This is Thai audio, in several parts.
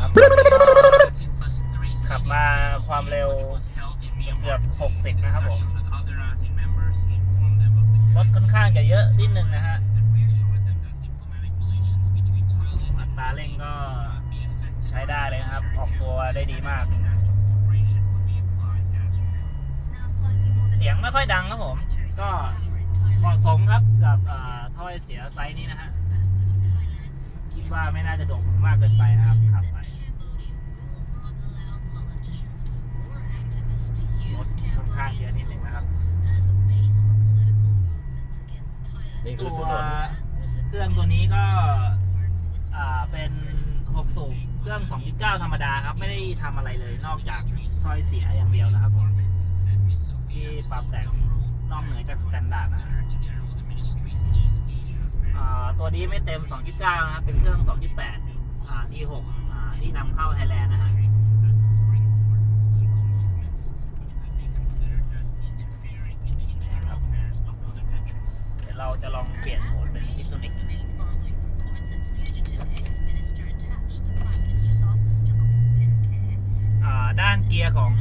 ครับขับมาความเร็วเกือบ 60 นะครับผม รถค่อนข้างจะเยอะนิดนึงนะฮะอัตราเร่งก็ใช้ได้เลยครับ ออกตัวได้ดีมาก เสียงไม่ค่อยดังครับผม ก็เหมาะสมครับกับเอ่อถ้อยเสียไซส์นี้นะฮะ คิดว่าไม่น่าจะโด่งมากเกินไปนะครับขับไปรถค่อนข้างเยอะนิดหนึ่งนะครับนี่คือตัถวนนเครื่องตัวนี้ก็เป็น6สูบเครื่อง 2.9 ธรรมดาครับ ไม่ได้ทำอะไรเลยนอกจากถ้อยเสียอย่างเดียวนะครับผมที่ปรับแต่งนอกเหนือจากสแตนดาร์ดนะ ตัวนี้ไม่เต็ม 2.9 นะครับ เป็นเครื่อง 2.8อ่าที่6อ่า ที่นำเข้าไทยแลนด์นะฮะเดี๋ยวเราจะลองเปลี่ยนโหมดเป็นทิโทนิกด้านเกียร์ของ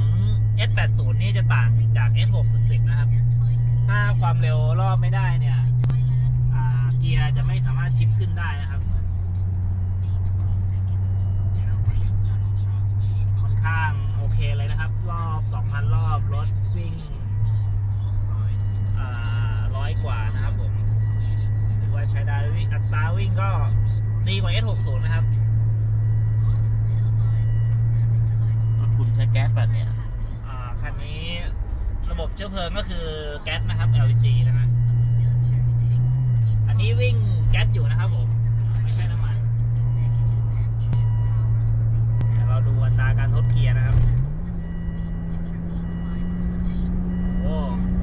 S80 นี่จะต่างจาก S610 นะครับ ถ้าความเร็วรอบไม่ได้เนี่ย เกียร์จะไม่สามารถชิปขึ้นได้นะครับ ค่อนข้างโอเคเลยนะครับ รอบ 2,000 รอบรถวิ่งร้อยกว่านะครับผมถือว่าใช้ได้วิ่งอัตราวิ่งก็ดีกว่า S60 นะครับรถคุณใช้แก๊สป่ะเนี่ยอ่าคันนี้ระบบเชื้อเพลิงก็คือแก๊สนะครับ LPG นะฮะอั นี้วิ่งแก๊สอยู่นะครับผม ไม่ใช่น้ำมันเดี๋ยวเราดูอัตราการทดเกียร์นะครับ โอ้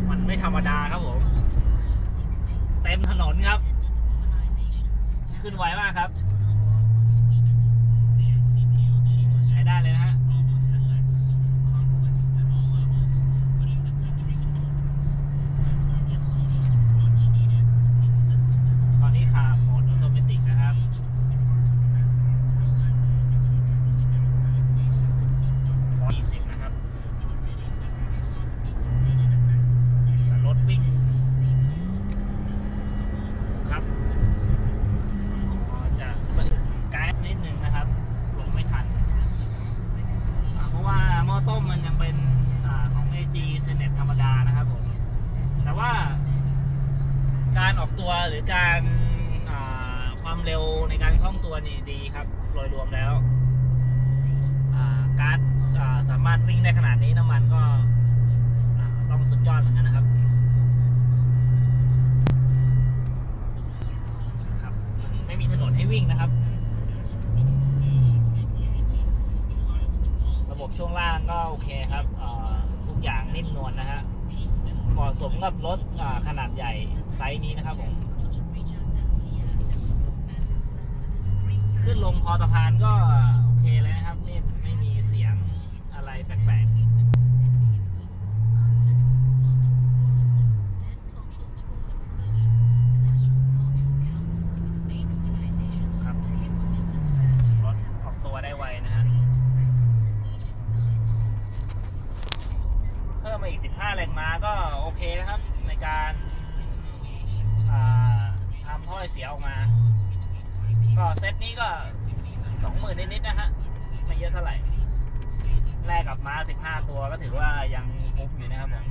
มันไม่ธรรมดาครับผม เต็มถนนครับ ขึ้นไวมากครับ ใช้ได้เลยนะฮะ ตอนนี้ขับโหมดออโตเมติกนะครับ ร้อยยี่สิบนะครับแต่รถวิ่ง ครับก็จะสะอึกไกด์นิดนึงนะครับลงไม่ทันอ่าเพราะว่าหม้อ ต้มมันยังเป็นอาของ AG เซเนตธรรมดานะครับผมแต่ว่า การออกตัวหรือการอ่าความเร็วในการคล่องตัวนี่ดีครับโดยรวมแล้วอ่าการ์ดอ่าสามารถวิ่งได้ขนาดนี้น้ำมันก็อ่าต้องสุดยอดเหมือนกันนะครับครับมันไม่มีถนนให้วิ่งนะครับ ระบบ ช่วงล่างก็โอเคครับทุกอย่างนิ่มนวลนะฮะเหมาะสมกับรถขนาดใหญ่ไซส์นี้นะครับผมขึ้นลงคอสะพานก็โอเคเลยนะครับนี่ไม่มีเสียงอะไรแปลกๆครับรถออกตัวได้ไวนะฮะ เพิ่ มมาอีก15แรงมาก็โอเคนะครับ ในการาทำถ้อยเสียออกมา ก็เซตนี้ก็สองหมื่นนิดๆนะฮะ ไม่เยอะเท่าไหร่ แลกกับม้าตัวก็ถือว่ายังคุ้มอยู่นะครับผม